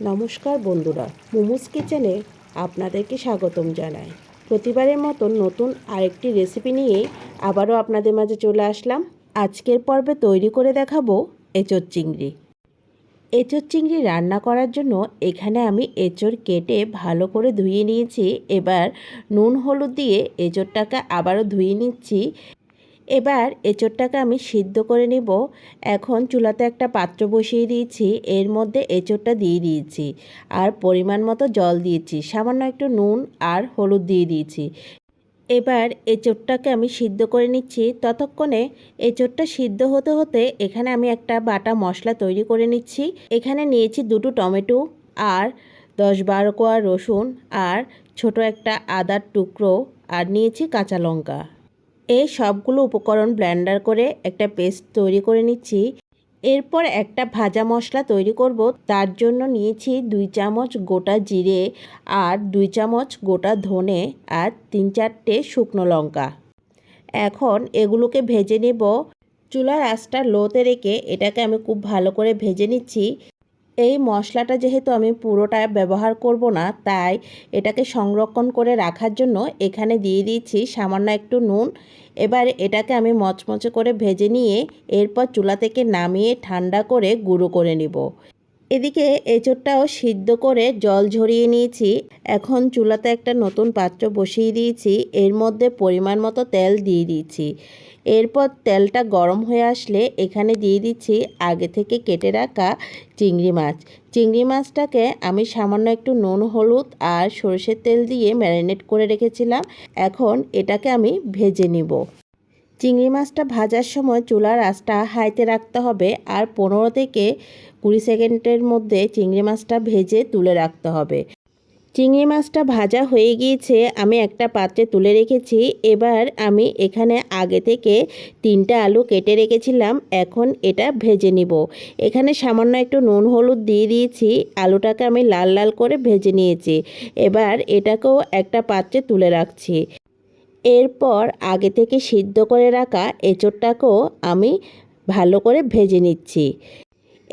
নমস্কার বন্ধুরা, মোমোস কিচেনে আপনাদেরকে স্বাগতম জানাই। প্রতিবারের মতন নতুন আরেকটি রেসিপি নিয়ে আবারও আপনাদের মাঝে চলে আসলাম। আজকের পর্বে তৈরি করে দেখাবো এঁচোর চিংড়ি। এঁচোর চিংড়ি রান্না করার জন্য এখানে আমি এঁচোর কেটে ভালো করে ধুয়ে নিয়েছি। এবার নুন হলুদ দিয়ে এঁচোরটাকে আবারও ধুয়ে নিচ্ছি। এবার এঁচোড়টাকে আমি সিদ্ধ করে নেব। এখন চুলাতে একটা পাত্র বসিয়ে দিয়েছি, এর মধ্যে এঁচোড়টা দিয়ে দিয়েছি। আর পরিমাণ মতো জল দিয়েছি, সামান্য একটু নুন আর হলুদ দিয়ে দিয়েছি। এবার এঁচোড়টাকে আমি সিদ্ধ করে নিচ্ছি। ততক্ষণে এঁচোড়টা সিদ্ধ হতে হতে এখানে আমি একটা বাটা মশলা তৈরি করে নিচ্ছি। এখানে নিয়েছি দুটো টমেটো আর দশ বারো কোয়া রসুন আর ছোট একটা আদার টুকরো আর নিয়েছি কাঁচা লঙ্কা। এই সবগুলো উপকরণ ব্লেন্ডার করে একটা পেস্ট তৈরি করে নিচ্ছি। এরপর একটা ভাজা মশলা তৈরি করব। তার জন্য নিয়েছি দুই চামচ গোটা জিরে আর দুই চামচ গোটা ধনে আর তিন চারটে শুকনো লঙ্কা। এখন এগুলোকে ভেজে নেব। চুলার আঁচটা লোতে রেখে এটাকে আমি খুব ভালো করে ভেজে নিচ্ছি। এই মশলাটা যেহেতু আমি পুরোটা ব্যবহার করব না, তাই এটাকে সংরক্ষণ করে রাখার জন্য এখানে দিয়ে দিয়েছি সামান্য একটু নুন। এবার এটাকে আমি মচমচে করে ভেজে নিয়ে এরপর চুলা থেকে নামিয়ে ঠান্ডা করে গুঁড়ো করে নিব। এদিকে এঁচোড়টাও সিদ্ধ করে জল ঝরিয়ে নিয়েছি। এখন চুলাতে একটা নতুন পাত্র বসিয়ে দিয়েছি। এর মধ্যে পরিমাণ মতো তেল দিয়ে দিয়েছি। এরপর তেলটা গরম হয়ে আসলে এখানে দিয়ে দিচ্ছি আগে থেকে কেটে রাখা চিংড়ি মাছ। চিংড়ি মাছটাকে আমি সামান্য একটু নুন, হলুদ আর সরষের তেল দিয়ে ম্যারিনেট করে রেখেছিলাম। এখন এটাকে আমি ভেজে নিব। চিংড়ি মাছটা ভাজার সময় চুলার আঁচটা হাইতে রাখতে হবে আর পনেরো থেকে কুড়ি সেকেন্ডের মধ্যে চিংড়ি মাছটা ভেজে তুলে রাখতে হবে। চিংড়ি মাছটা ভাজা হয়ে গিয়েছে, আমি একটা পাত্রে তুলে রেখেছি। এবার আমি এখানে আগে থেকে তিনটা আলু কেটে রেখেছিলাম, এখন এটা ভেজে নিব। এখানে সামান্য একটু নুন হলুদ দিয়ে দিয়েছি, আলুটাকে আমি লাল লাল করে ভেজে নিয়েছি। এবার এটাকেও একটা পাত্রে তুলে রাখছি। এরপর আগে থেকে সিদ্ধ করে রাখা এঁচোড়টাকেও আমি ভালো করে ভেজে নিচ্ছি।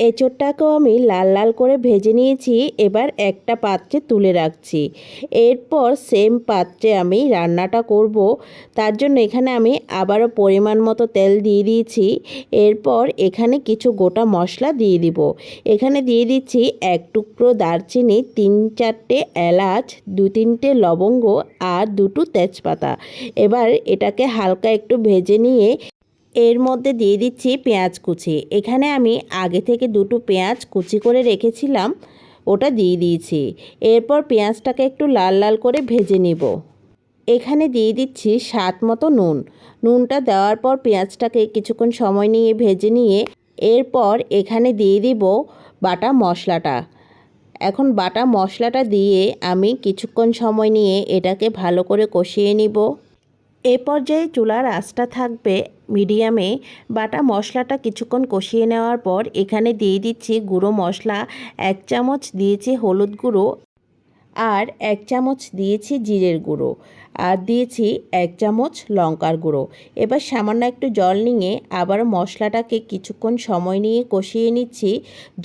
এঁচোড়টাকেও আমি লাল লাল করে ভেজে নিয়েছি। এবার একটা পাত্রে তুলে রাখছি। এরপর সেম পাত্রে আমি রান্নাটা করব। তার জন্য এখানে আমি আবারও পরিমাণ মতো তেল দিয়ে দিয়েছি। এরপর এখানে কিছু গোটা মশলা দিয়ে দিব। এখানে দিয়ে দিচ্ছি এক টুকরো দারচিনি, তিন চারটে এলাচ, দু তিনটে লবঙ্গ আর দুটো তেজপাতা। এবার এটাকে হালকা একটু ভেজে নিয়ে এর মধ্যে দিয়ে দিচ্ছি পেঁয়াজ কুচি। এখানে আমি আগে থেকে দুটো পেঁয়াজ কুচি করে রেখেছিলাম, ওটা দিয়ে দিয়েছি। এরপর পেঁয়াজটাকে একটু লাল লাল করে ভেজে নেব। এখানে দিয়ে দিচ্ছি স্বাদ মতো নুন। নুনটা দেওয়ার পর পেঁয়াজটাকে কিছুক্ষণ সময় নিয়ে ভেজে নিয়ে এরপর এখানে দিয়ে দিব বাটা মশলাটা। এখন বাটা মশলাটা দিয়ে আমি কিছুক্ষণ সময় নিয়ে এটাকে ভালো করে কষিয়ে নিব। এ পর্যায়ে চুলার আঁচটা থাকবে মিডিয়ামে, বাটা মশলাটা কিছুক্ষণ কষিয়ে নেওয়ার পর এখানে দিয়ে দিচ্ছি গুঁড়ো মশলা, এক চামচ দিয়েছি হলুদ গুঁড়ো আর এক চামচ দিয়েছি জিরের গুঁড়ো আর দিয়েছি এক চামচ লঙ্কার গুঁড়ো। এবার সামান্য একটু জল নিয়ে আবার মশলাটাকে কিছুক্ষণ সময় নিয়ে কষিয়ে নিচ্ছি।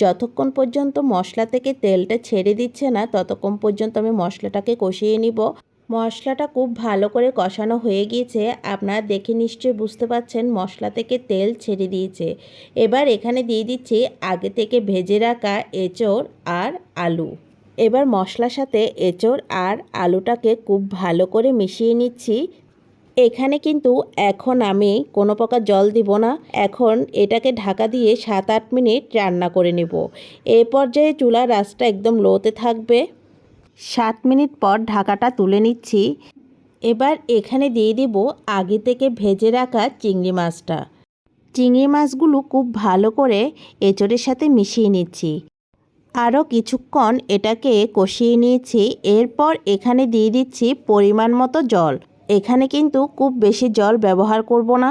যতক্ষণ পর্যন্ত মশলা থেকে তেলটা ছেড়ে দিচ্ছে না, ততক্ষণ পর্যন্ত আমি মশলাটাকে কষিয়ে নিব। মশলাটা খুব ভালো করে কষানো হয়ে গিয়েছে। আপনারা দেখে নিশ্চয়ই বুঝতে পারছেন মশলা থেকে তেল ছেড়ে দিয়েছে। এবার এখানে দিয়ে দিচ্ছি আগে থেকে ভেজে রাখা এঁচড় আর আলু। এবার মশলার সাথে এঁচড় আর আলুটাকে খুব ভালো করে মিশিয়ে নিচ্ছি। এখানে কিন্তু এখন আমি কোনো প্রকার জল দিব না। এখন এটাকে ঢাকা দিয়ে সাত আট মিনিট রান্না করে নেব। এ পর্যায়ে চুলার রাসটা একদম লোতে থাকবে। সাত মিনিট পর ঢাকাটা তুলে নিচ্ছি। এবার এখানে দিয়ে দেব আগে থেকে ভেজে রাখা চিংড়ি মাছটা। চিংড়ি মাছগুলো খুব ভালো করে এঁচড়ের সাথে মিশিয়ে নিচ্ছি। আরও কিছুক্ষণ এটাকে কষিয়ে নিয়েছি। এরপর এখানে দিয়ে দিচ্ছি পরিমাণ মতো জল। এখানে কিন্তু খুব বেশি জল ব্যবহার করব না।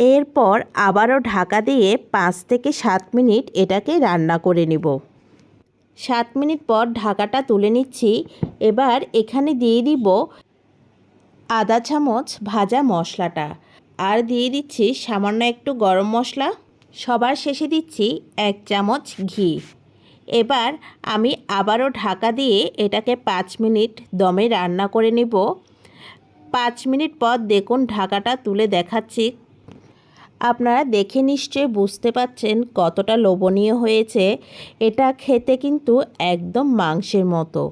এরপর আবারও ঢাকা দিয়ে পাঁচ থেকে সাত মিনিট এটাকে রান্না করে নেব। সাত মিনিট পর ঢাকাটা তুলে নিচ্ছি। এবার এখানে দিয়ে দিব আদা চামচ ভাজা মশলাটা। আর দিয়ে দিচ্ছি সামান্য একটু গরম মশলা। সবার শেষে দিচ্ছি এক চামচ ঘি। এবার আমি আবারও ঢাকা দিয়ে এটাকে পাঁচ মিনিট দমে রান্না করে নেব। পাঁচ মিনিট পর দেখুন ঢাকাটা তুলে দেখাচ্ছি আপনারা দেখে নিশ্চয়ই বুঝতে পাচ্ছেন কতটা লোভনীয় হয়েছে। এটা খেতে কিন্তু একদম মাংসের মতো।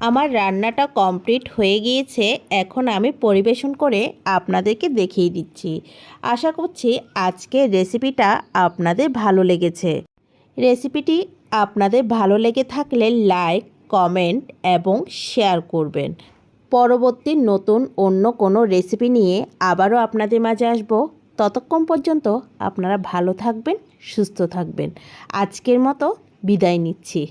আমার রান্নাটা কমপ্লিট হয়ে গিয়েছে। এখন আমি পরিবেশন করে আপনাদেরকে দেখিয়ে দিচ্ছি। আশা করছি আজকের রেসিপিটা আপনাদের ভালো লেগেছে। রেসিপিটি আপনাদের ভালো লেগে থাকলে লাইক, কমেন্ট এবং শেয়ার করবেন। পরবর্তী নতুন অন্য কোনো রেসিপি নিয়ে আবারও আপনাদের মাঝে আসব। ততক্ষণ পর্যন্ত আপনারা ভালো থাকবেন, সুস্থ থাকবেন। আজকের মতো বিদায় নিচ্ছি।